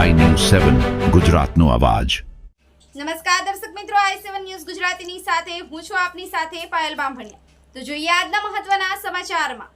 સેવન ગુજરાતનો અવાજ. નમસ્કાર દર્શક મિત્રો આઈ સેવન ન્યૂઝ ગુજરાતીની સાથે હું છું આપની સાથે પાયલ બામભણિયા. તો જોઈએ આજના મહત્વના સમાચારમાં.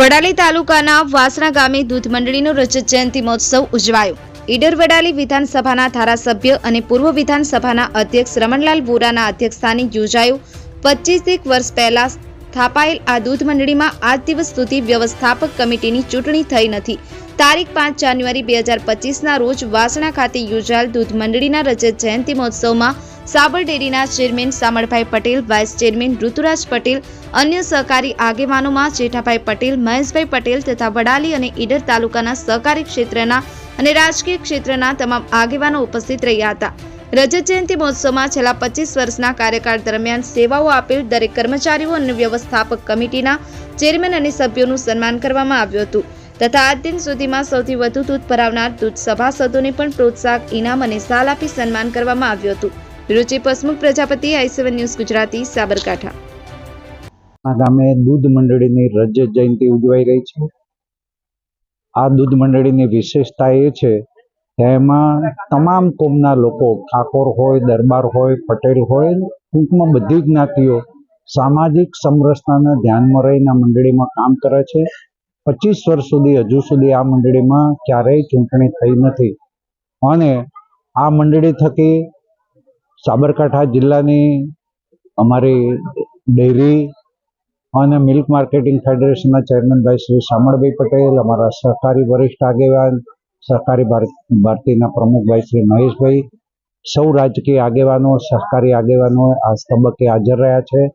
વડાલી તાલુકાના વાસણા ગામે દૂધ મંડળીનો રજત જયંતિ મહોત્સવ ઉજવાયો. ઈડર વડાલી વિધાનસભાના ધારાસભ્ય અને પૂર્વ વિધાનસભાના અધ્યક્ષ રમણલાલ વોરાના અધ્યક્ષસ્થાને યોજાયો. પચીસેક વર્ષ પહેલા સ્થાપાયેલ આ દૂધ મંડળીમાં આજ દિવસ સુધી વ્યવસ્થાપક કમિટીની ચૂંટણી થઈ નથી. તારીખ પાંચ જાન્યુઆરી બે હજાર પચીસના રોજ વાસણા ખાતે યોજાયેલ દૂધ મંડળીના રજત જયંતિ મહોત્સવમાં સાબર ડેરીના chairman Samalbhai Patel, vice chairman Ruturaj Patel, અન્ય સહકારી આગેવાનોમાં જેઠાભાઈ પટેલ, મહેશભાઈ પટેલ તથા વડાલી અને ઈડર તાલુકાના સહકારી ક્ષેત્રના અને રાજકીય ક્ષેત્રના તમામ આગેવાનો ઉપસ્થિત રહ્યા હતા. રજત જયંતિ મહોત્સવમાં છેલ્લા પચીસ વર્ષના કાર્યકાળ દરમિયાન સેવાઓ આપેલ દરેક કર્મચારીઓ અને વ્યવસ્થાપક કમિટીના ચેરમેન અને સભ્યોનું સન્માન કરવામાં આવ્યું હતું. તથા આજ દિન સુધીમાં સૌથી વધુ દૂધ ભરાવનાર દૂધ સભાસદોને પણ પ્રોત્સાહક, ઇનામ અને સાલ આપી સન્માન કરવામાં આવ્યું હતું. Ruchi પસમુખ, Prajapati, I seven news Gujarati, Sabarkantha. આ ગામે દૂધ મંડળીની રજત જયંતિ ઉજવાઈ રહી છે. આ દૂધ મંડળીની વિશેષતા એ છે એમાં તમામ કોમના લોકો ઠાકોર હોય દરબાર હોય પટેલ હોય ટૂંકમાં બધી જ્ઞાતિઓ સામાજિક સમરસતાને ધ્યાનમાં રહીને આ મંડળીમાં કામ કરે છે. પચીસ વર્ષ સુધી હજુ સુધી આ મંડળીમાં ક્યારેય ચૂંટણી થઈ નથી. અને આ મંડળી થકી સાબરકાંઠા જિલ્લાની અમારી ડેરી અને મિલ્ક માર્કેટિંગ ફેડરેશનના ચેરમેન ભાઈ શ્રી શામળભાઈ પટેલ અમારા સહકારી વરિષ્ઠ આગેવાન સહકારી ભાર- ભારતીના પ્રમુખભાઈ શ્રી મહેશભાઈ, સૌ રાજકીય આગેવાનો, સહકારી આગેવાનો આ તબક્કે હાજર રહ્યા છે.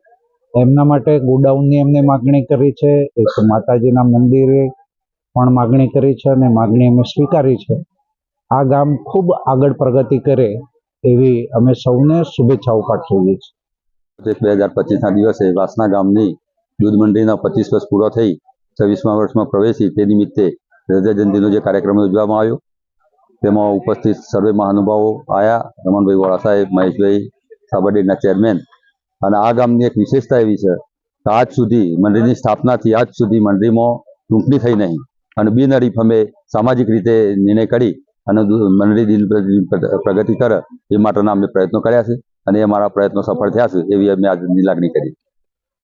એમના માટે ગોડાઉનની એમને માગણી કરી છે. એક માતાજીના મંદિરે પણ માગણી કરી છે અને માગણી અમે સ્વીકારી છે. આ ગામ ખૂબ આગળ પ્રગતિ કરે એવી અમે સૌને શુભેચ્છાઓ પાઠવીએ છીએ. બે હજાર પચીસના દિવસે વાસના ગામની દૂધ મંડળીના પચીસ વર્ષ પૂરો થઈ, છવ્વીસમા વર્ષમાં પ્રવેશી, તે નિમિત્તે રજા જયંતિનો જે કાર્યક્રમ યોજવામાં આવ્યો, તેમાં ઉપસ્થિત સર્વે મહાનુભાવો આયા. રમણભાઈ વોળા સાહેબ, મહેશભાઈ સાબરડેના ચેરમેન. અને આ ગામની એક વિશેષતા એવી છે કે આજ સુધી મંડળીની સ્થાપનાથી આજ સુધી મંડળીમાં ચૂંટણી થઈ નહીં. અને બિનહરીફ અમે સામાજિક રીતે નિર્ણય કરી અને મંડળી દિન પ્રગતિ કરે એ માટેના અમે પ્રયત્નો કર્યા છે અને એ મારા પ્રયત્નો સફળ થયા છે એવી અમે આજની લાગણી કરી.